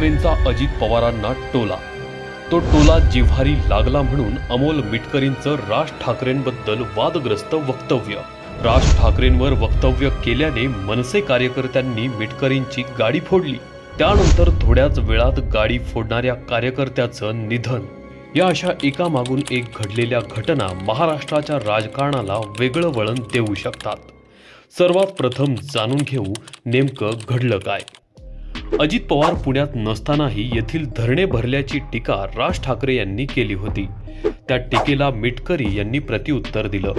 ठाकरेंचा अजित पवारांना टोला. तो टोला जिव्हारी लागला म्हणून अमोल मिटकरींचं राज ठाकरेंबद्दल वादग्रस्त वक्तव्य. राज ठाकरेंवर वक्तव्य केल्याने मनसे कार्यकर्त्यांनी मिटकरींची गाडी फोडली. त्यानंतर थोड्याच वेळात गाडी फोडणाऱ्या कार्यकर्त्याचं निधन. या अशा एकामागून एक घडलेल्या घटना महाराष्ट्राच्या राजकारणाला वेगळं वळण देऊ शकतात. सर्वात प्रथम जाणून घेऊ नेमकं घडलं काय. अजित पवार पुण्यात नसतानाही येथील धरणे भरल्याची टीका राज ठाकरे यांनी केली होती. त्या टीकेला मिटकरी यांनी प्रतिउत्तर दिलं.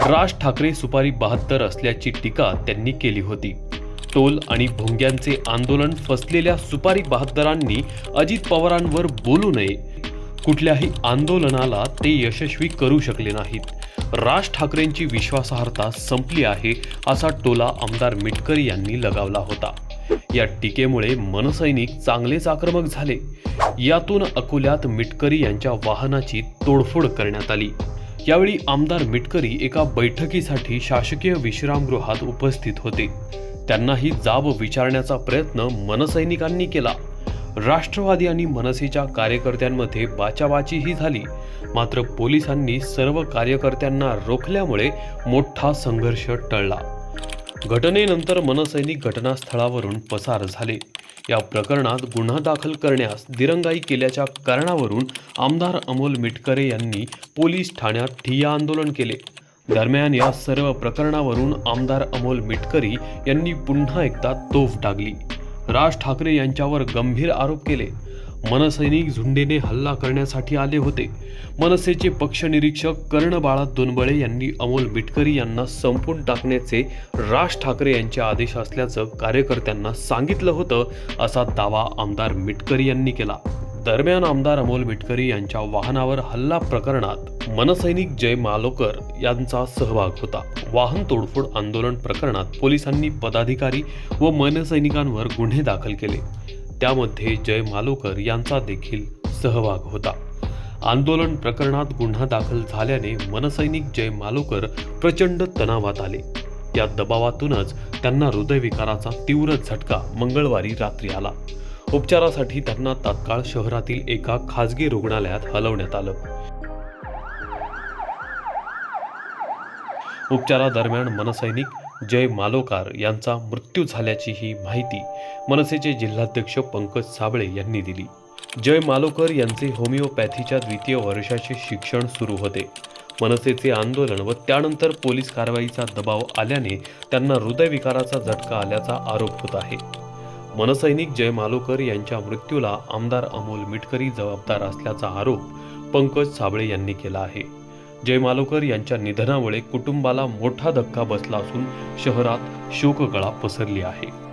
राज ठाकरे सुपारी बहात्तर असल्याची टीका त्यांनी केली होती. टोल आणि भोंग्यांचे आंदोलन फसलेल्या सुपारी बहात्तरांनी अजित पवारांवर बोलू नये. कुठल्याही आंदोलनाला ते यशस्वी करू शकले नाहीत. राज ठाकरेंची विश्वासार्हता संपली आहे असा टोला आमदार मिटकरी यांनी लगावला होता. या टीकेमुळे मनसैनिक चांगलेच आक्रमक झाले. यातून अकोल्यात मिटकरी यांच्या वाहनाची तोडफोड करण्यात आली. यावेळी आमदार मिटकरी एका बैठकीसाठी शासकीय विश्रामगृहात उपस्थित होते. त्यांनाही जाब विचारण्याचा प्रयत्न मनसैनिकांनी केला. राष्ट्रवादी आणि मनसेच्या कार्यकर्त्यांमध्ये बाचाबाचीही झाली. मात्र पोलिसांनी सर्व कार्यकर्त्यांना रोखल्यामुळे मोठा संघर्ष टळला. घटनेनंतर मनसैनिक घटनास्थळावरून पसार झाले. या प्रकरणात गुन्हा दाखल करण्यास दिरंगाई केल्याच्या कारणावरून आमदार अमोल मिटकरे यांनी पोलीस ठाण्यात ठिय्या आंदोलन केले. दरम्यान या सर्व प्रकरणावरून आमदार अमोल मिटकरी यांनी पुन्हा एकदा तोफ टाकली राज ठाकरे यांच्यावर गंभीर आरोप केले. मनसैनिक झुंडेने हल्ला करण्यासाठी आले होते. मनसेचे पक्षनिरीक्षक कर्णबाळा दोनबळे यांनी अमोल मिटकरी यांना संपून टाकण्याचे राज ठाकरे यांचे आदेश असल्याचं कार्यकर्त्यांना सांगितलं होतं असा दावा आमदार मिटकरी यांनी केला. दरम्यान आमदार अमोल मिटकरी यांच्या वाहनावर हल्ला प्रकरणात मनसैनिक जय मालोकर यांचा सहभाग होता. वाहन तोडफोड आंदोलन प्रकरणात पोलिसांनी पदाधिकारी व मनसैनिकांवर गुन्हे दाखल केले. त्यामध्ये जय मालोकर यांचा देखील सहभाग होता. आंदोलन प्रकरणात गुन्हा दाखल झाल्याने मनसैनिक जय मालोकर प्रचंड तणावात आले. या दबावातूनच त्यांना हृदयविकाराचा तीव्र झटका मंगळवारी रात्री आला. उपचारासाठी त्यांना तात्काळ शहरातील एका खाजगी रुग्णालयात हलवण्यात आलं. उपचारादरम्यान मनसैनिक जय मालोकार यांचा मृत्यू झाल्याची ही माहिती मनसेचे जिल्हाध्यक्ष पंकज साबळे यांनी दिली. जय मालोकर यांचे होमिओपॅथीच्या द्वितीय वर्षाचे शिक्षण सुरू होते. मनसेचे आंदोलन व त्यानंतर पोलीस कारवाईचा दबाव आल्याने त्यांना हृदयविकाराचा झटका आल्याचा आरोप होत आहे. मनसैनिक जय मालोकर यांच्या मृत्यूला आमदार अमोल मिटकरी जबाबदार असल्याचा आरोप पंकज साबळे यांनी केला आहे. जयमालोकर यांच्या निधनामुळे कुटुंबाला मोठा धक्का बसला असून शहरात शोककळा पसरली आहे.